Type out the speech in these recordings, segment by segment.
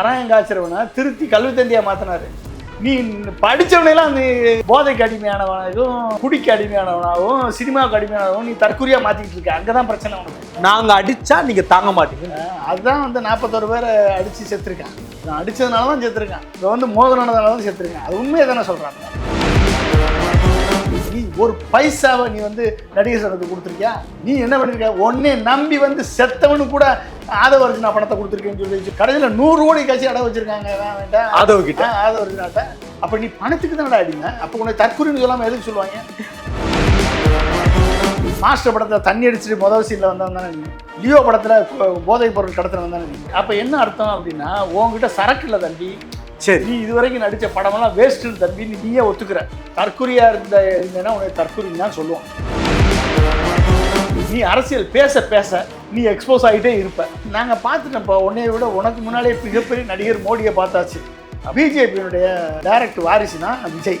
அராயங்காய்ச்சறவனை திருத்தி கல்வி தந்தியா மாத்தினாரு. நீ படிச்சவனையெல்லாம் நீ போதைக்கு அடிமையானவனாகவும் குடிக்கு அடிமையானவனாகவும் சினிமாவுக்கு அடிமையானவனாகவும் நீ தற்கொலையா மாத்திக்கிட்டு இருக்க. அங்கதான் பிரச்சனை உனக்கு. நாங்க அடிச்சா நீங்க தாங்க மாட்டீங்க. அதுதான் வந்து நாற்பத்தோரு பேரை அடிச்சு செத்துருக்கான் நான் அடிச்சதுனால தான் செத்துருக்கான் இப்போ வந்து மோதனானதுனால தான் செத்துருக்கான் அது உண்மையை தானே சொல்றாங்க. நீ ஒரு பைசாவை நீ வந்து நடிகர் சங்கத்துக்கு கொடுத்துருக்கியா? நீ என்ன பண்ணிருக்க? உன்னை நம்பி வந்து செத்தவனு கூட ஆதவ அர்ஜுனா பணத்தை கொடுத்துருக்கேன்னு சொல்லி கடைசியில் நூறு கோடி கட்சி அடை வச்சிருக்காங்க ஆதவ கிட்ட ஆதவ அர்ஜுனாட்ட அப்போ நீ பணத்துக்கு தானடா அடிங்க அப்போ உன்னை தற்கொலைன்னு சொல்லாமல் எதுக்கு சொல்லுவாங்க? மாஸ்டர் படத்தில் தண்ணி அடிச்சுட்டு முதல் சீனில் வந்தவன் தானே நீ. லியோ படத்தில் போதைப் பொருள் கடத்துறவன் தானே நீ. அப்போ என்ன அர்த்தம் அப்படின்னா உன்கிட்ட சரக்கு இல்லை தம்பி. சரி. நீ இதுவரைக்கும் நடித்த படமெல்லாம் வேஸ்ட்டு தம்பி. நீயே ஒத்துக்கிற. தற்குறியா இருந்த இருந்தேன்னா உனக்கு தற்குறின்னு தான் சொல்லுவோம் நீ அரசியல் பேச பேச நீ எக்ஸ்போஸ் ஆகிட்டே இருப்ப. நாங்கள் பார்த்துட்டோம்ப்பா. உன்னைய விட உனக்கு முன்னாலே மிகப்பெரிய நடிகர் மோடியை பார்த்தாச்சு. பிஜேபியினுடைய டைரக்ட் வாரிசுனா விஜய்.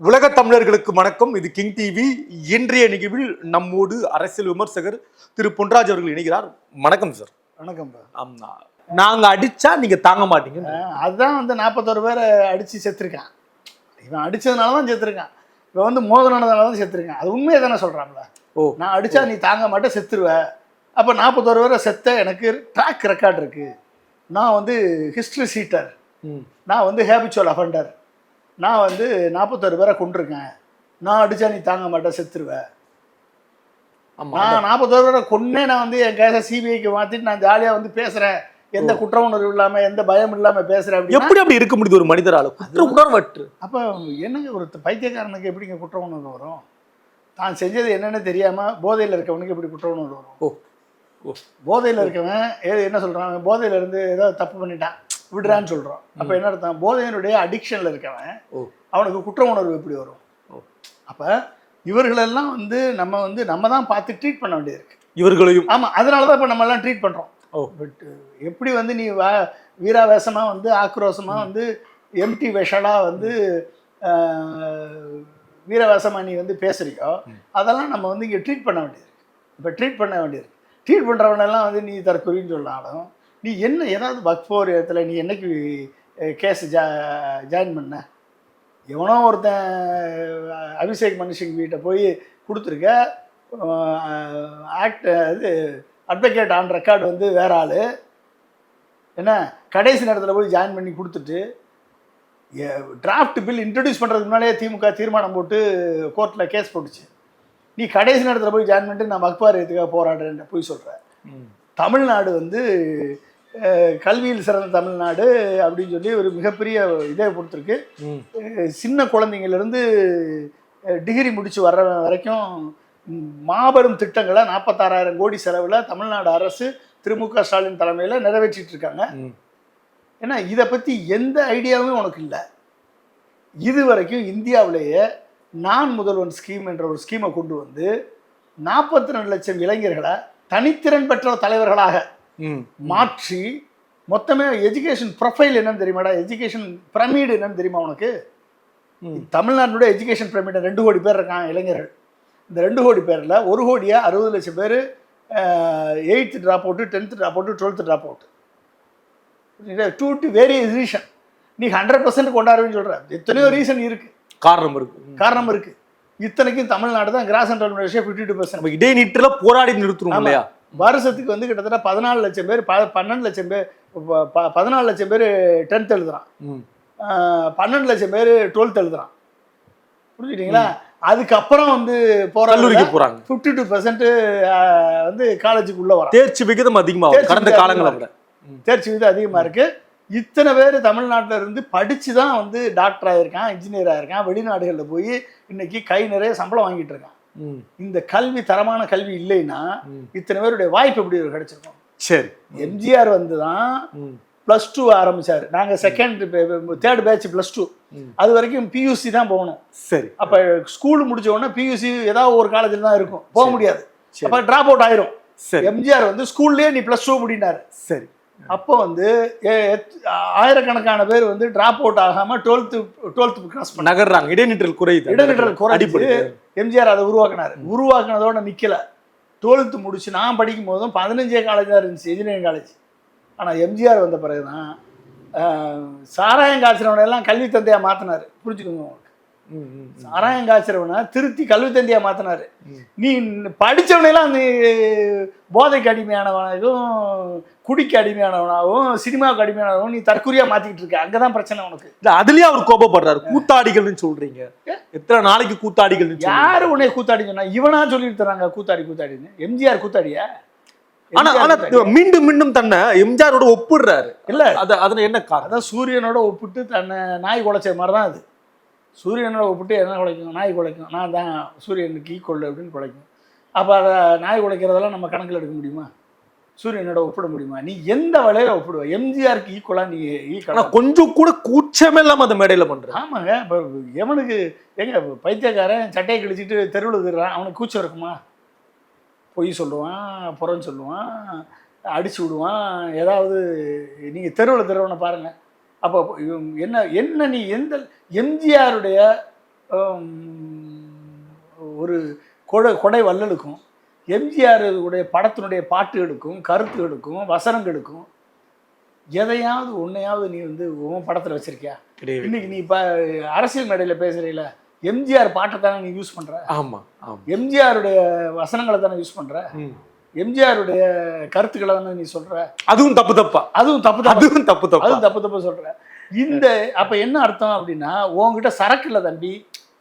உலக தமிழர்களுக்கு வணக்கம். இது கிங் டிவி. இன்றைய நிகழ்வில் நம்மோடு அரசியல் விமர்சகர் திரு பொன்ராஜ் அவர்கள் இணைகிறார். வணக்கம் சார் வணக்கம்ப்பா ஆமா. நாங்க அடிச்சா நீங்க தாங்க மாட்டீங்க அதுதான் வந்து நாற்பத்தோரு பேரை அடித்து செத்துருக்கான். இவன் அடிச்சதுனால தான் செத்துருக்கான். இவன் வந்து மோதனானதுனால தான் செத்துருக்கான். அது உண்மையை தானே சொல்கிறான்ல ஓ. நான் அடிச்சா நீ தாங்க மாட்டே செத்துருவ. அப்போ நாற்பத்தோரு பேரை செத்த எனக்கு ட்ராக் ரெக்கார்ட் இருக்கு. நான் வந்து ஹிஸ்ட்ரி சீட்டர். நான் வந்து ஹேபிச்சுவல் அஃபண்டர் நான் வந்து நாற்பத்தோரு பேரை கொண்டிருக்கேன் நான் அடிச்சா நீ தாங்க மாட்டேன் செத்துருவ. ஆமா நான் நாற்பத்தோரு பேரை கொன்னே நான் வந்து என் கேஸை சிபிஐக்கு மாற்றிட்டு நான் ஜாலியாக வந்து பேசுகிறேன் எந்த குற்ற உணர்வு இல்லாமல் எந்த பயம் இல்லாமல் பேசுகிறேன் எப்படி அப்படி இருக்க முடியுது ஒரு மனிதரால? குற்ற உணர்வற்று. அப்போ என்னங்க ஒரு பைத்தியக்காரனுக்கு எப்படிங்க குற்ற உணர்வு வரும்? தான் செஞ்சது என்னன்னு தெரியாமல் போதையில் இருக்கவனுக்கு எப்படி குற்ற உணர்வு வரும்? ஓ ஓ. போதையில் இருக்கவன் என்ன சொல்கிறான் போதையில இருந்து ஏதோ தப்பு பண்ணிட்டான். விடுறான்னு சொல்கிறோம் அப்போ என்ன அர்த்தம்? போதையினுடைய அடிக்ஷனில் இருக்கவன் அவனுக்கு குற்ற உணர்வு எப்படி வரும்? ஓ. அப்போ இவர்களெல்லாம் வந்து நம்ம வந்து நம்ம தான் பார்த்து ட்ரீட் பண்ண வேண்டியது இருக்கு இவர்களையும். ஆமாம் அதனால தான் இப்போ நம்ம எல்லாம் ட்ரீட் பண்ணுறோம் ஓ. பட் எப்படி வந்து நீ வா வீராவேசமாக வந்து ஆக்ரோஷமாக வந்து எம்டி விஷலாக வந்து வீரவேசமாக நீ வந்து பேசுறியோ அதெல்லாம் நம்ம வந்து இங்கே ட்ரீட் பண்ண வேண்டியது இப்போ ட்ரீட் பண்ண வேண்டியது ட்ரீட் பண்ணுறவனெல்லாம் வந்து நீ தற்கொலைன்னு சொன்னாலும் நீ என்ன ஏதாவது வக்ஃபோர் இடத்துல நீ என்னைக்கு கேஸ் ஜா ஜாயின் பண்ண? எவனோ ஒருத்தன் அபிஷேக் மனுஷங்க வீட்டை போய் கொடுத்துருக்க ஆக்ட் இது அட்வொகேட் ஆன் ரெக்கார்டு வந்து வேற ஆள். என்ன கடைசி நேரத்தில் போய் ஜாயின் பண்ணி கொடுத்துட்டு டிராஃப்ட் பில் இன்ட்ரடியூஸ் பண்ணுறதுக்கு முன்னாடியே திமுக தீர்மானம் போட்டு கோர்ட்டில் கேஸ் போட்டுச்சு. நீ கடைசி நேரத்தில் போய் ஜாயின் பண்ணிட்டு நான் வக்பாரியத்துக்காக போராடுறேன் போய் சொல்கிறேன். தமிழ்நாடு வந்து கல்வியில் சிறந்த தமிழ்நாடு அப்படின்னு சொல்லி ஒரு மிகப்பெரிய இதை கொடுத்துருக்கு. சின்ன குழந்தைங்கள்லேருந்து டிகிரி முடிச்சு வர்ற வரைக்கும் மாபெரும் திட்டங்களை நாற்பத்தாறாயிரம் கோடி செலவில் தமிழ்நாடு அரசு திரு. மு. க. ஸ்டாலின் தலைமையில் நிறைவேற்றிட்டு இருக்காங்க. ஏன்னா இதை பற்றி எந்த ஐடியாவும் உனக்கு இல்லை. இது வரைக்கும் இந்தியாவிலேயே நான் முதல்வன் ஸ்கீம் என்ற ஒரு ஸ்கீமை கொண்டு வந்து நாற்பத்தி ரெண்டு லட்சம் இளைஞர்களை தனித்திறன் பெற்ற தலைவர்களாக. மாற்றி மொத்தமே எஜுகேஷன் ப்ரொஃபைல் என்னன்னு தெரியுமாடா? எஜுகேஷன் பிரமிடு என்னன்னு தெரியுமா உனக்கு? ம். தமிழ்நாட்டினுடைய எஜுகேஷன் பிரமிடு ரெண்டு கோடி பேர் இருக்காங்க இளைஞர்கள். இந்த ரெண்டு கோடி பேரில் ஒரு கோடியா அறுபது லட்சம் பேர் eighth drop out tenth drop out twelfth drop out due to various reason நீ ஹண்ட்ரட் பர்சன்ட் கொண்டாடுவேன்னு சொல்கிற எத்தனையோ ரீசன் இருக்குது காரணம் இருக்கு. ம். காரணம் இருக்குது இத்தனைக்கும் தமிழ்நாடு தான் கிராஸ் அண்ட் ஃபிஃப்டி டூ நம்ம இடைநீட்டுல போராடி நிறுத்துறோம் ஆமா. இல்லையா? வருஷத்துக்கு வந்து கிட்டத்தட்ட பதினாலு லட்சம் பேர் ப பன்னெண்டு லட்சம் பேர் பதினாலு லட்சம் பேர் டென்த் எழுதுறான். பன்னெண்டு லட்சம் பேர் டுவெல்த் எழுதுறான். புரிஞ்சுட்டீங்களா அதுக்கப்புறம் வந்து கல்லூரிக்கு போறாங்க. ஃபிஃப்டி டூ பர்சன்ட் வந்து காலேஜுக்குள்ள வரான். தேர்ச்சி விகிதம் அதிகமாகும் தேர்ச்சி கடந்த காலங்களை அதிகமா விட. தேர்ச்சி விகிதம் அதிகமாக இருக்கு. இத்தனை பேர் தமிழ்நாட்டில் இருந்து படித்து தான் வந்து டாக்டர் ஆயிருக்கான் இன்ஜினியர் ஆயிருக்கான் வெளிநாடுகளில் போய் இன்னைக்கு கை நிறைய சம்பளம் வாங்கிட்டு இருக்கான். இந்த கல்வி தரமான கல்வி இல்லைன்னா. இத்தனை பேருடைய வாய்ப்பு எப்படி கிடைச்சிருக்கும்? சரி. எம்ஜிஆர் வந்து தான். ப்ளஸ் டூ ஆரம்பிச்சாரு. நாங்கள் second third batch plus two அது வரைக்கும் பியூசி தான் போகணும். சரி. அப்போ ஸ்கூல் முடிச்ச உடனே பியூசி ஏதாவது ஒரு காலேஜில் தான் இருக்கும். போக முடியாது. சரி. அப்போ ட்ராப் அவுட் ஆயிரும். சரி. எம்ஜிஆர் வந்து ஸ்கூல்லேயே நீ ப்ளஸ் டூ முடினார். சரி. அப்போ வந்து ஆயிரக்கணக்கான பேர் வந்து ட்ராப் அவுட் ஆகாம டுவெல்த்து டுவெல்த்து கிராஸ் நகர்றாங்க. இடைநிற்றல் குறையுது. இடைநிற்றல் அடிப்படை எம்ஜிஆர் அதை உருவாக்கினார். உருவாக்குனதோட நிற்கலை டுவெல்த்து முடிச்சு நான் படிக்கும் போதும் பதினஞ்சே காலேஜ் தான் இருந்துச்சு இன்ஜினியரிங் காலேஜ் ஆனால் எம்ஜிஆர் வந்த பிறகு தான் சாராயம் காய்ச்சறவனை எல்லாம் கல்வி தந்தையாக மாற்றினார் புரிஞ்சுக்கோங்க. ம், ம், ம். சாராயம் காய்ச்சறவனை திருத்தி கல்வி தந்தையா மாத்தினாரு. நீ படிச்சவனையெல்லாம் நீ போதைக்கு அடிமையானவனாகவும் குடிக்கு அடிமையானவனாகவும் சினிமாவுக்கு அடிமையானவனாகவும் நீ தற்கொலையா மாத்திக்கிட்டு இருக்க. அங்கதான் பிரச்சனை உனக்கு. இல்ல அதுலயே அவர் கோபப்படுறாரு. கூத்தாடிகள்னு சொல்றீங்க. எத்தனை நாளைக்கு கூத்தாடிகள்னு சொல்றீங்க? யாரு உன்னை கூத்தாடி சொன்னா? இவனா சொல்லிட்டு தராங்க கூத்தாடி கூத்தாடின்னு. எம்ஜிஆர் கூத்தாடியா? ஆனா ஆனா? மீண்டும் மீண்டும் தன்னை எம்ஜிஆரோட ஒப்பிடுறாரு. இல்ல. அத அதுல என்ன காரணம்? சூரியனோட ஒப்பிட்டு தன்னை நாய் குலைச்ச மாதிரி தான் அது. சூரியனோட ஒப்பிட்டு என்ன குலைக்கும் நாய் குலைக்கும். நான் தான் சூரியனுக்கு ஈக்குவல் அப்படின்னு குலைக்கும். அப்போ அதை நாய் குலைக்கிறதெல்லாம் நம்ம கணக்கில் எடுக்க முடியுமா? சூரியனோட ஒப்பிட முடியுமா? நீ எந்த வலையில ஒப்பிடுவ? எம்ஜிஆருக்கு ஈக்குவலாக நீ ஆனா ஈக்குவலாக கொஞ்சம் கூட கூச்சமே இல்லாம அந்த மேடையில பண்றாரு ஆமாங்க. இப்போ எவனுக்கு எங்க பைத்தியக்காரன் சட்டையை கிழிச்சிட்டு தெருவில் திருறான் அவனுக்கு கூச்சம் இருக்குமா? பொய் சொல்லுவான் புறம் சொல்லுவான் அடிச்சு விடுவான். ஏதாவது நீங்கள் தெருவில் தெருவனை பாருங்கள் அப்போ என்ன என்ன நீ எந்த எம்ஜிஆருடைய ஒரு கொடை கொடை வள்ளலுக்கும் எம்ஜிஆர் உடைய படத்தினுடைய பாட்டுகளுக்கும் கருத்துகளுக்கும் வசனங்களுக்கும் எதையாவது ஒன்றையாவது நீ வந்து உன் படத்தில் வச்சிருக்கியா? இன்னைக்கு நீ இப்போ அரசியல் மேடையில் பேசுறீல எம்ஜிஆர் பாட்டை தானே நீ யூஸ் பண்ற? ஆமா ஆமா. எம்ஜிஆருடைய வசனங்களை தானே யூஸ் பண்ற? ம். எம்ஜிஆருடைய கருத்துக்களை தானே நீ சொல்ற? அதுவும் தப்பு தப்பா? அதுவும் தப்பு அதுவும் தப்பு தப்பா? அதுவும் தப்பு தப்பு சொல்ற. இந்த அப்ப என்ன அர்த்தம் அப்படின்னா உன்கிட்ட சரக்கு இல்ல தம்பி.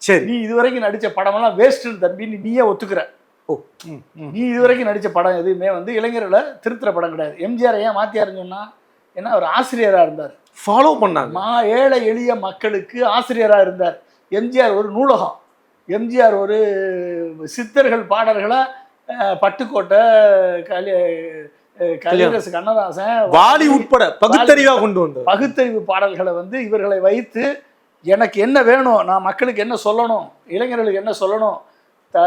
சரி. நீ இதுவரைக்கும் நடிச்ச படமெல்லாம் வேஸ்ட்னு தம்பி. நீ நீயே ஒத்துக்கிற. ஓ. நீ இதுவரைக்கும் நடிச்ச படம் எதுவுமே வந்து இளைஞர்களை திருத்துற படம் கிடையாது. எம்ஜிஆர் ஏன் மாத்தியாருன்னு சொன்னா ஏன்னா அவர் ஆசிரியரா இருந்தார். ஃபாலோ பண்ணாங்க. மா ஏழை எளிய மக்களுக்கு ஆசிரியராக இருந்தார். எம்ஜிஆர் ஒரு நூலகம். எம்ஜிஆர் ஒரு சித்தர்கள் பாடல்களை பட்டுக்கோட்டை கலி கலிதாசு கண்ணதாசன் வாலி உட்பட பகுத்தறிவா கொண்டு வந்தார் பகுத்தறிவு பாடல்களை வந்து இவர்களை வைத்து எனக்கு என்ன வேணும் நான் மக்களுக்கு என்ன சொல்லணும் இளைஞர்களுக்கு என்ன சொல்லணும் த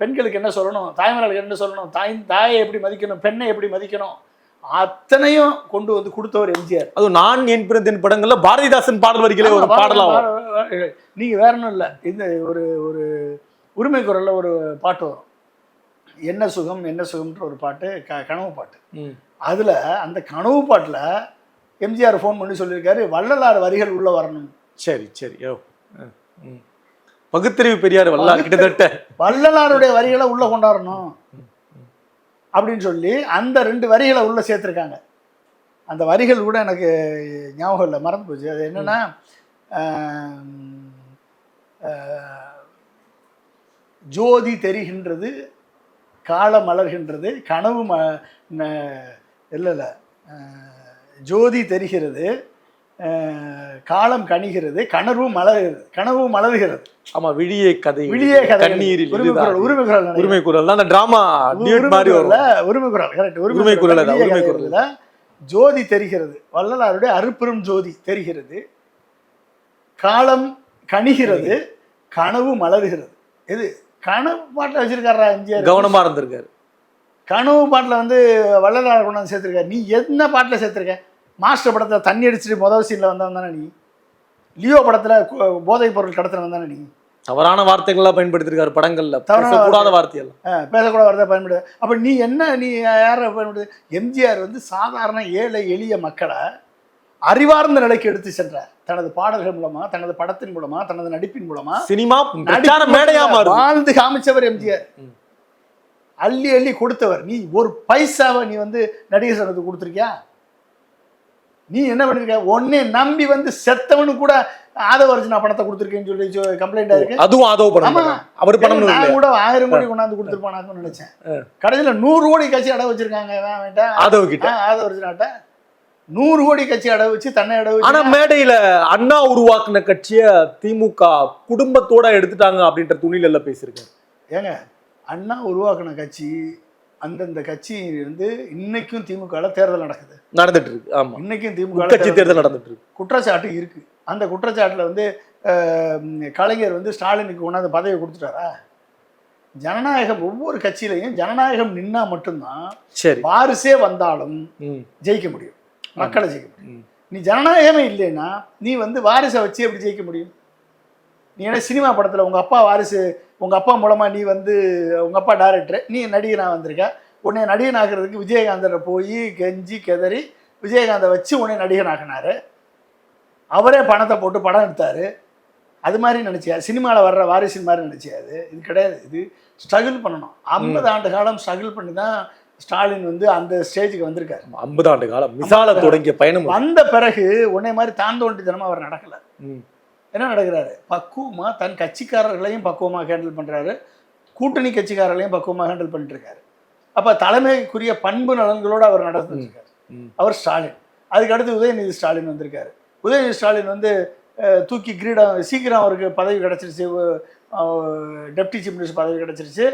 பெண்களுக்கு என்ன சொல்லணும் தாய்மார்களுக்கு என்ன சொல்லணும் தாய் தாயை எப்படி மதிக்கணும் பெண்ணை எப்படி மதிக்கணும் அத்தனையும் கொண்டு வந்து கொடுத்தவர் எம்ஜிஆர். அதுவும் நான் என் பிறந்தேன் படங்கள்ல பாரதிதாசன் பாடல் வரிகளே ஒரு ஆமா, பாடலா வா- வா- வா- வா- நீங்க வேற ஒன்றும் இல்லை. இந்த ஒரு ஒரு உரிமை குரல்ல ஒரு பாட்டு வரும். என்ன சுகம் என்ன சுகம்ன்ற ஒரு பாட்டு க கனவு பாட்டு. அதுல அந்த கனவு பாட்டுல எம்ஜிஆர் ஃபோன் பண்ணி சொல்லியிருக்காரு வள்ளலார் வரிகள் உள்ள வரணும். சரி சரி. ம். பகுத்தறிவு பெரியார் வல்லா கிட்டத்தட்ட. வள்ளலாருடைய வரிகளை உள்ள கொண்டாடணும். அப்படின்னு சொல்லி அந்த ரெண்டு வரிகளை உள்ள சேர்த்துருக்காங்க. அந்த வரிகள் கூட எனக்கு ஞாபகம் இல்லை மறந்து போச்சு. அது என்னன்னா ஜோதி தெரிகின்றது காலம் மலர்கின்றது கனவு ம இல்லை இல்லை ஜோதி தெரிகிறது காலம் கணிகிறது கனவு மலர்கிறது கனவு மலர்கிறது. ஆமா விழியே கதை விழியே கதை கண்ணீரில் உரிமை. குரல் உரிமை குரல் அந்த டிராமா உரிமை மாதிரி குரல் கரெக்ட் உரிமை குரல் உரிமை குரல். குரல்ல ஜோதி தெரிகிறது. வள்ளலாருடைய அருப்பெரும் ஜோதி தெரிகிறது. காலம் கணிகிறது கனவு மலர்கிறது. இது கனவு பாட்டில் வச்சிருக்காரா எம்ஜிஆர். கவனமா இருந்திருக்காரு. கனவு பாட்டில் வந்து வள்ளலார் கொண்டாந்து சேர்த்துருக்காரு. நீ என்ன பாட்டில் சேர்த்துருக்க? மாஸ்டர் படத்தில் தண்ணி அடிச்சுட்டு முதல் சீனில் வந்தவன் தானே நீ? லியோ படத்தில் போதைப் பொருள் கடத்தினவன் தானே நீ? தவறான வார்த்தைகள்லாம் பயன்படுத்திருக்காரு படங்கள்ல. தவறான கூடாத வார்த்தைகள் ஆ, பேசக்கூட வரதை பயன்படுது அப்போ நீ என்ன நீ யாரை பயன்படுது எம்ஜிஆர் வந்து சாதாரண ஏழை எளிய மக்களை அறிவார்ந்த நிலைக்கு எடுத்து சென்றார். தனது பாடல்கள் மூலமா தனது படத்தின் மூலமா தனது நடிப்பின் மூலமா சினிமா வாழ்ந்து காமிச்சவர் எம்ஜிஆர். அள்ளி அள்ளி கொடுத்தவர். நீ ஒரு பைசாவை நீ வந்து நடிகர் சங்கத்துக்கு கொடுத்துருக்கியா? நீ என்ன பண்ணிருக்க? உன்னை நம்பி வந்து செத்தவனுக்கு கூட ஆதவ அர்ஜுனா பணத்தை கொடுத்துருக்கேன்னு சொல்லி கம்ப்ளைண்ட் இருக்கு. அதுவும் ஆதவ படம். அவர் நான் கூட ஆயிரம் கோடி கொண்டாந்து கொடுத்துருப்பானாக்குன்னு நினைச்சேன். கடைசியில நூறு கோடி கட்சி அடை வச்சிருக்காங்க வேண்டாம் ஆதவ கிட்ட ஆதவ அர்ஜுனாட்ட. நூறு கோடி கட்சி அடை வச்சு தன்னை அடை ஆனா மேடையில அண்ணா உருவாக்குன கட்சிய திமுக குடும்பத்தோட எடுத்துட்டாங்க அப்படின்ற துணில எல்லாம் பேசியிருக்காரு. ஏங்க அண்ணா உருவாக்கின கட்சி அந்தந்த கட்சி வந்து இன்னைக்கும் திமுகவில் தேர்தல் நடக்குது. நடந்துட்டு இருக்கு ஆமா. இன்னைக்கும் திமுக உட்கட்சி தேர்தல் நடந்துட்டு இருக்கு குற்றச்சாட்டு இருக்கு. அந்த குற்றச்சாட்டுல வந்து கலைஞர் வந்து ஸ்டாலினுக்கு கொண்டாந்து பதவி கொடுத்துட்டாரா? ஜனநாயகம் ஒவ்வொரு கட்சியிலையும் ஜனநாயகம் நின்னா மட்டும்தான் சரி. வாரிசே வந்தாலும் ஜெயிக்க முடியும். மக்களை ஜெயிக்க முடியும். நீ ஜனநாயகமே இல்லைன்னா நீ வந்து வாரிசை வச்சு எப்படி ஜெயிக்க முடியும்? நீ என்ன சினிமா படத்தில் உங்கள் அப்பா வாரிசு உங்கள் அப்பா மூலமாக நீ வந்து உங்கள் அப்பா டைரக்டர் நீ நடிகனாக வந்திருக்க. உன்னை நடிகன் ஆக்குறதுக்கு விஜயகாந்தரை போய் கெஞ்சி கெதறி விஜயகாந்தை வச்சு உன்னை நடிகன் ஆக்கினாரு அவரே பணத்தை போட்டு படம் எடுத்தார். அது மாதிரி நினச்சியா? சினிமாவில் வர்ற வாரிசு மாதிரி நினச்சியா அது? இது கிடையாது. இது ஸ்ட்ரகிள் பண்ணணும். ஐம்பது ஆண்டு காலம் ஸ்ட்ரகிள் பண்ணி தான் ஸ்டாலின் வந்து அந்த ஸ்டேஜுக்கு வந்திருக்காரு. ஐம்பது ஆண்டு காலம். மிசால தொடங்கிய பயணம். வந்த பிறகு உன்னை மாதிரி தாந்தோண்டித்தனமா அவர் நடக்கல. என்ன நடக்கிறாரு? பக்குவமா தன் கட்சிக்காரர்களையும் பக்குவமா ஹேண்டில் பண்றாரு. கூட்டணி கட்சிக்காரர்களையும் பக்குவமா ஹேண்டில் பண்ணிட்டு இருக்காரு அப்ப தலைமைக்குரிய பண்பு நலன்களோடு அவர் ம். அவர் ஸ்டாலின். அதுக்கு அடுத்து உதயநிதி ஸ்டாலின் வந்திருக்காரு. உதயநிதி ஸ்டாலின் வந்து தூக்கி கிரீடம் சீக்கிரம் அவருக்கு பதவி கிடைச்சிருச்சு. டெப்டி சீஃப் மினிஸ்டர் பதவி கிடைச்சிருச்சு.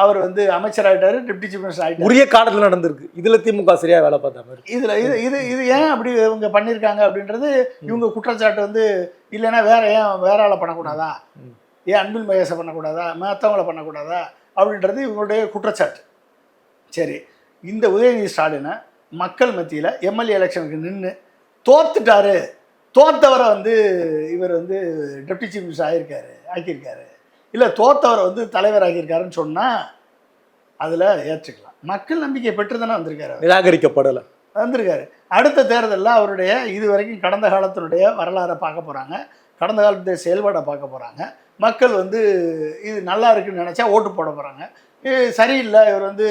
அவர் வந்து அமைச்சர் ஆயிட்டாரு டெப்டி சீஃப் மினிஸ்டர் ஆயிட்டாரு. உரிய காலத்துல நடந்திருக்கு. இதுல திமுக சரியா வேலை பார்த்த மாதிரி. இதுல இது இது இது ஏன் அப்படி இவங்க பண்ணியிருக்காங்க அப்படின்றது இவங்க குற்றச்சாட்டு வந்து இல்லைன்னா வேற ஏன் வேற ஆளை பண்ணக்கூடாதா. ஏன் அன்பில் மகேஷை பண்ணக்கூடாதா? மற்றவங்கள பண்ணக்கூடாதா? அப்படின்றது இவங்களுடைய குற்றச்சாட்டு. சரி இந்த உதயநிதி ஸ்டாலினை மக்கள் மத்தியில் எம்எல்ஏ எலெக்ஷனுக்கு நின்று தோத்துட்டாரு. தோத்தவரை வந்து இவர் வந்து டெப்டி சீஃப் மினிஸ்டர் ஆகியிருக்காரு ஆக்கியிருக்காரு. இல்லை தோத்தவரை வந்து தலைவர் ஆக்கியிருக்காருன்னு சொன்னால் அதில் ஏற்றுக்கலாம். மக்கள் நம்பிக்கை பெற்று தானே வந்திருக்காரு. நிராகரிக்கப்படல. வந்திருக்காரு. அடுத்த தேர்தலில் அவருடைய இது வரைக்கும் கடந்த காலத்தினுடைய வரலாறை பார்க்க போகிறாங்க கடந்த காலத்துடைய செயல்பாடை பார்க்க போகிறாங்க மக்கள் வந்து இது நல்லா இருக்குன்னு நினச்சா ஓட்டு போட போகிறாங்க சரியில்லை இவர் வந்து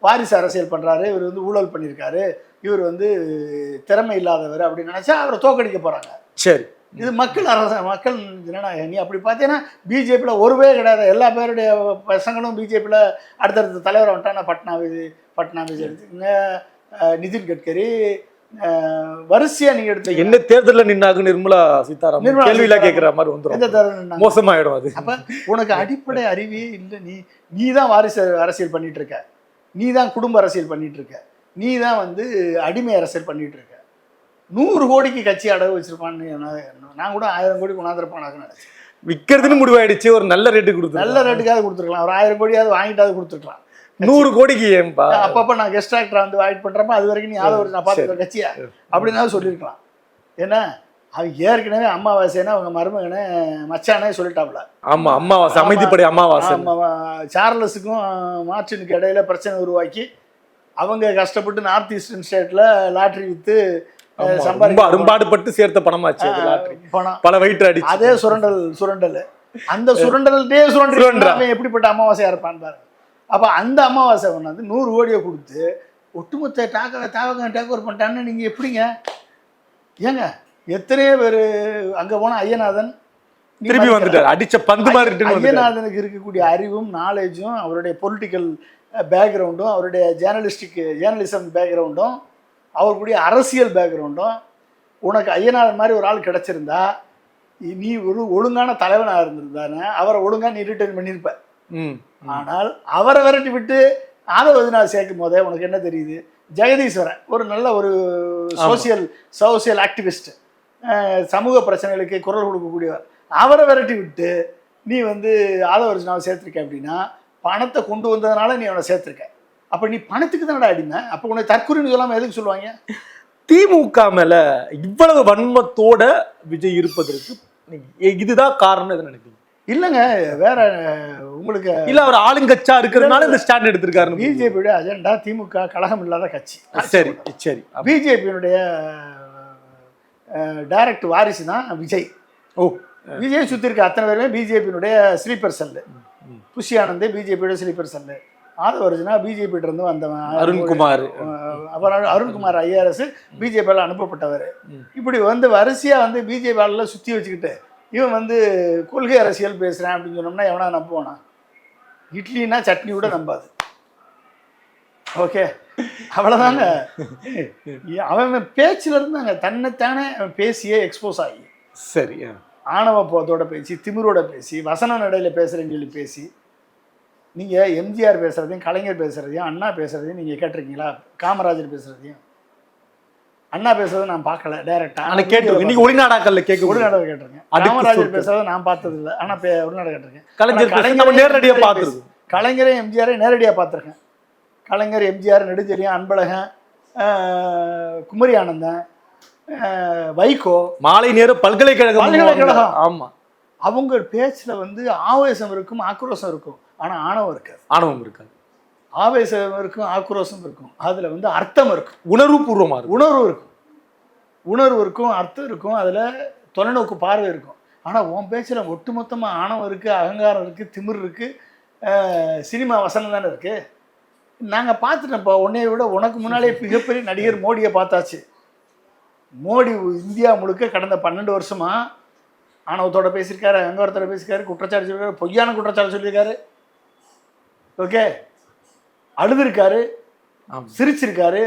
வாரிசு அரசியல் பண்ணுறாரு இவர் வந்து ஊழல் பண்ணியிருக்காரு இவர் வந்து திறமை இல்லாதவர் அப்படின்னு நினச்சா அவரை தோக்கடிக்க போகிறாங்க சரி. இது மக்கள் அரச மக்கள் ஜனநாயகம். நீ அப்படி பார்த்தீங்கன்னா பிஜேபியில் ஒருவே கிடையாது. எல்லா பேருடைய பசங்களும் பிஜேபியில் அடுத்தடுத்த தலைவர் வந்துட்டாங்க பட்னாவிஸ் பட்னாவிஸ் எடுத்துக்கங்க நிதின் கட்கரி வரிசையா நீங்க எடுத்து என்ன தேர்தல்ல நின்னாக நிர்மலா சீதாராமன்? கேள்வியில. கேட்கிற மாதிரி எந்த வந்துரும் தேர்தல் மோசமாயிடும் அது. அப்ப உனக்கு அடிப்படை அறிவே இல்லை. நீ நீ தான் வாரிசு அரசியல் பண்ணிட்டு இருக்க. நீ தான் குடும்ப அரசியல் பண்ணிட்டு இருக்க. நீ தான் வந்து அடிமை அரசியல் பண்ணிட்டு இருக்க. நூறு கோடிக்கு கட்சி அடகு வச்சிருப்பான்னு நான் கூட ஆயிரம் கோடி கொண்டாந்துருப்பானாக்கு நினைச்சேன். விக்கிறதுன்னு முடிவாயிடுச்சு ஒரு நல்ல ரேட்டு கொடுத்து நல்ல ரேட்டுக்காவது கொடுத்துருக்கலாம். ஒரு ஆயிரம் கோடியாவது வாங்கிட்டாவது கொடுத்துருக்கலாம். நூறு கோடிக்கு ஏன்பா? அப்பப்போ நான் கெஸ்ட் ஆக்டரா வந்து வாய்ட் பண்றப்ப அது வரைக்கும் நீ ஆதரவு நான் பார்த்துக்கிற கட்சியா? அப்படின்னாவது சொல்லியிருக்கலாம். ஏன்னா அவன் ஏற்கனவே அம்மாவாசைன்னா அவங்க மருமகனே மச்சானே சொல்லிட்டாப்ல ஆமா அமாவாசை அமைதிப்படை அமாவாசை ஆமா, சார்லஸுக்கும் மார்டினுக்கு இடையில பிரச்சனை உருவாக்கி அவங்க கஷ்டப்பட்டு நார்த் ஈஸ்டர்ன் ஸ்டேட்ல லாட்ரி வித்து ஆமா, ரொம்ப அரும்பாடுபட்டு சேர்த்த பணமாச்சு பணம். பல வயிற்று அடிச்சு. அதே சுரண்டல் சுரண்டல். அந்த சுரண்டல்ட்டே சுரண்டல் எப்படிப்பட்ட அமாவாசையா இருப்பான் பாருங்க அப்ப அந்த அமாவாசை வந்து நூறு கோடியை கொடுத்து ஒட்டுமொத்த டாக்க தாவக டேக் ஓவர் பண்ணிட்டான்னு நீங்க எப்படிங்க? ஏங்க எத்தனையோ பேர் அங்க போன ஐயநாதன்? திருப்பி. வந்துட்டாரு. அடிச்ச பந்து மாதிரி ஐயநாதனுக்கு இருக்கக்கூடிய அறிவும் நாலேஜும் அவருடைய பொலிட்டிக்கல் பேக்ரவுண்டும் அவருடைய ஜேர்னலிஸ்டிக் ஜேர்னலிசம் பேக்ரவுண்டும் அவருடைய அரசியல் பேக்ரவுண்டும் உனக்கு ஐயநாதன் மாதிரி ஒரு ஆள் கிடைச்சிருந்தா நீ ஒரு ஒழுங்கான தலைவனாக இருந்திருந்தானே அவரை ஒழுங்கா நீ ரிட்டர்ன் பண்ணியிருப்ப. ஆனால் அவரை விரட்டி விட்டு ஆதவதினால் சேர்க்கும் போதே உனக்கு என்ன தெரியுது? ஜெகதீஸ்வரன் ஒரு நல்ல ஒரு சோசியல் சோசியல் ஆக்டிவிஸ்ட் சமூக பிரச்சனைகளுக்கு குரல் கொடுக்கக்கூடியவர். அவரை விரட்டி விட்டு நீ வந்து ஆதவர்ஜனாவை சேர்த்துருக்க அப்படின்னா பணத்தை கொண்டு வந்ததுனால நீ அவனை சேர்த்துருக்க. அப்போ நீ பணத்துக்கு தானடா அடிமை? அப்போ உன்னை தற்கொலைன்னு சொல்லாமல் எதுக்கு சொல்லுவாங்க? திமுக மேல இவ்வளவு வன்மத்தோட விஜய் இருப்பதற்கு இதுதான் காரணம் எது நினைக்கிறீங்க? இல்லைங்க வேற உங்களுக்கு இல்ல அவர் ஆளுங்கட்சா இருக்கிறதுனால இந்த ஸ்டாண்ட் எடுத்திருக்காரு பிஜேபியோட அஜெண்டா திமுக கழகம் இல்லாத கட்சி. சரி சரி. பிஜேபியினுடைய டைரக்ட் வாரிசு தான் விஜய். ஓ. விஜய் சுற்றி இருக்க அத்தனை பேருமே பிஜேபியினுடைய ஸ்லீப்பர் செல்லு புஷி ஆனந்த் பிஜேபியோட ஸ்லீப்பர் செல்லு ஆதவர்ஜனா பிஜேபியிட்ட இருந்து வந்தவன் அருண்குமார் அப்புறம் அருண்குமார் ஐஆர்எஸ் பிஜேபியால் அனுப்பப்பட்டவர். இப்படி வந்து வரிசையாக வந்து பிஜேபி ஆளில் சுற்றி வச்சுக்கிட்டு இவன் வந்து கொள்கை அரசியல் பேசுகிறேன் அப்படின்னு சொன்னோம்னா எவனா நம்புவானா? இட்லினா சட்னி கூட நம்பாது. ஓகே. அவ்வளோதாங்க அவன் பேச்சில் இருந்தாங்க. தன்னைத்தானே அவன் பேசியே எக்ஸ்போஸ் ஆகி. சரி. ஆணவ போதோட பேசி திமிரோட பேசி வசன நடையில் பேசுகிறேன்னு சொல்லி பேசி நீங்கள் எம்ஜிஆர் பேசுகிறதையும் கலைஞர் பேசுகிறதையும் அண்ணா பேசுகிறதையும் நீங்கள் கேட்டிருக்கீங்களா? காமராஜர் பேசுகிறதையும் அண்ணா பேசுறதை நான் பார்க்கல டைரக்டாக ஆனா கேட்டு இன்னைக்கு ஒளிநாடாக்கல்ல கேட்க உள்நாடக கேட்டிருக்கேன். காமராஜர். பேசுறதை நான் பார்த்தது இல்லை ஆனால் பே உள்நாடக கேட்டிருக்கேன். கலைஞர் ஆனா பேசுறது நம்ம கலைஞரையும் நேரடியா எம்ஜிஆரையும் பார்த்திருக்கோம். கலைஞரையும் எம்ஜிஆரை நேரடியாக பார்த்துருக்கேன். கலைஞர் எம்ஜிஆர் நெடுஞ்செழியன் அன்பழகன் குமரி ஆனந்தன் வைகோ. மாலை நேரம் பல்கலைக்கழகம் பல்கலைக்கழகம். ஆமா. அவங்க பேச்சில் வந்து ஆவேசம் இருக்கும் ஆக்ரோஷம் இருக்கும். ஆனால் ஆணவம் இருக்காது. ஆணவம் இருக்காது. ஆவேசம் இருக்கும் ஆக்ரோஷம் இருக்கும். அதில் வந்து அர்த்தம் இருக்கும். உணர்வு பூர்வமா இருக்கும். உணர்வு இருக்கும். உணர்வு இருக்கும் அர்த்தம் இருக்கும் அதில் தொலைநோக்கு பார்வை இருக்கும். ஆனால் உன் பேச்சில் ஒட்டுமொத்தமாக ஆணவம் இருக்குது அகங்காரம் இருக்குது திமிர் இருக்குது சினிமா வசனம் தானே இருக்குது நாங்கள் பார்த்துட்டோம்ப்பா உன்னைய விட உனக்கு முன்னாலே மிகப்பெரிய நடிகர் மோடியை பார்த்தாச்சு. மோடி இந்தியா முழுக்க கடந்த பன்னெண்டு வருஷமா ஆணவத்தோட பேசியிருக்காரு அகங்காரத்தோட பேசியிருக்காரு குற்றச்சாட்டு சொல்லியிருக்காரு பொய்யான குற்றச்சாட்டு சொல்லியிருக்காரு. ஓகே? அழுதுருக்காரு. சிரிச்சிருக்காரு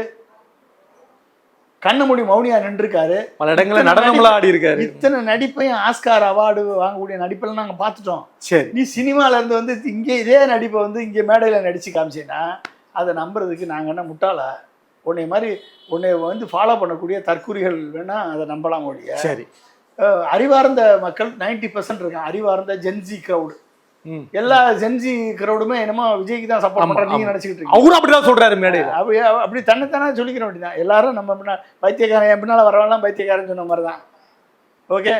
கண்ணு மூடி மௌனியா நின்றுருக்காரு. பல இடங்கள்ல நடனம்லாம் ஆடி இருக்காரு இத்தனை நடிப்பையும் ஆஸ்கார் அவார்டு வாங்கக்கூடிய நடிப்பெல்லாம் நாங்க பார்த்துட்டோம். சரி. நீ சினிமால இருந்து வந்து இங்கே இதே நடிப்பை வந்து இங்கே மேடையில் நடிச்சு காமிச்சேன்னா அதை நம்புறதுக்கு நாங்கள் என்ன முட்டாளா? உன்னை மாதிரி உன்னை வந்து ஃபாலோ பண்ணக்கூடிய தற்குறிகள் வேணா அதை நம்பலாம் ஒழிய? சரி. அறிவார்ந்த மக்கள் 90% பர்சன்ட் இருக்கான் அறிவார்ந்த ஜென்ஜி க்ரௌடு. எல்லா ஜென்ஜி க்ரௌடுமே என்னமோ விஜய்க்கு தான் சப்போர்ட் பண்றாங்க நீங்க ஆமா. நினைச்சுக்கிட்டு இருக்கீங்க. அவரும் அப்படிதான் சொல்றாரு மேடையில அப்படி அப்படி தன்னைத்தானே சொல்லிக்கிற வேண்டியதான் எல்லாரும் நம்ம முன்னா பைத்தியக்காரன் என் பின்னால் வரவெல்லாம் பைத்தியக்காரன் சொன்ன மாதிரி தான் ஓகே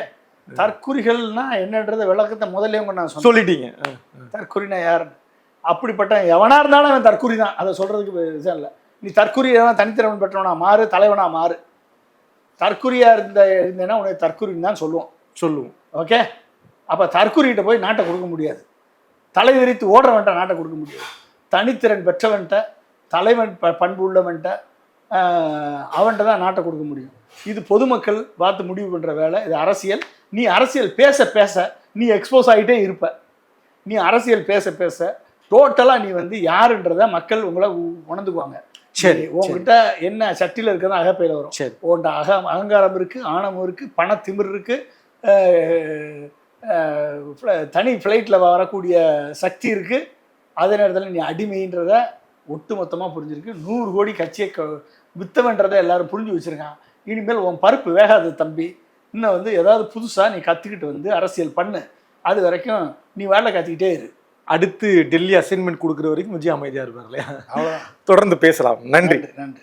தற்குறிகள்னா என்னன்றத விளக்கத்தை முதல்ல உங்க நான் சொல்லிட்டீங்க. தற்குறினா யாருன்னு? அப்படிப்பட்ட எவனா இருந்தாலும் அவன் தற்குறி தான் அதை சொல்றதுக்கு விஷயம் இல்லை. நீ தற்குறி எவனா தனித்திறவன் பெற்றவனா மாறு தலைவனா மாறு. தற்குறியா இருந்த இருந்தேன்னா உன்னை தற்குறின்னு தான் சொல்லுவோம். சொல்லுவோம். ஓகே அப்போ தற்குறிகிட்ட போய் நாட்டை கொடுக்க முடியாது. தலை விரித்து ஓடுறவன்ட்ட நாட்டை கொடுக்க முடியாது தனித்திறன் பெற்றவன்ட்ட தலைவன் ப பண்பு உள்ளவன்ட்ட அவன்கிட்ட தான் நாட்டை கொடுக்க முடியும். இது பொதுமக்கள் பார்த்து முடிவு பண்ணுற வேலை இது அரசியல். நீ அரசியல் பேச பேச நீ எக்ஸ்போஸ் ஆகிட்டே இருப்ப. நீ அரசியல் பேச பேச டோட்டலாக நீ வந்து யாருன்றத மக்கள் உங்களை உணர்ந்துக்குவாங்க. சரி, நீ உன்கிட்ட என்ன சட்டியில் இருக்கிறதா அகப்பையில் வரும். சரி. உன்ட அக அகங்காரம் இருக்குது ஆணவம் இருக்குது பண திமிர் இருக்குது தனி ஃப்ளைட்டில் வரக்கூடிய சக்தி இருக்குது அதே நேரத்தில் நீ அடிமைன்றத ஒட்டு மொத்தமாக புரிஞ்சிருக்கு. நூறு கோடி கட்சியை க வித்தவன்றதை எல்லாரும் புரிஞ்சு வச்சுருக்கான். இனிமேல் உன் பருப்பு வேகாது தம்பி. இன்னும் வந்து ஏதாவது புதுசாக நீ கற்றுக்கிட்டு வந்து அரசியல் பண்ணு. அது வரைக்கும் நீ வேலை கற்றுக்கிட்டே இரு. அடுத்து டெல்லி அசைன்மெண்ட் கொடுக்குற வரைக்கும் விஜய் அமைதியா இருப்பார் இல்லையா? தொடர்ந்து பேசலாம். நன்றி நன்றி.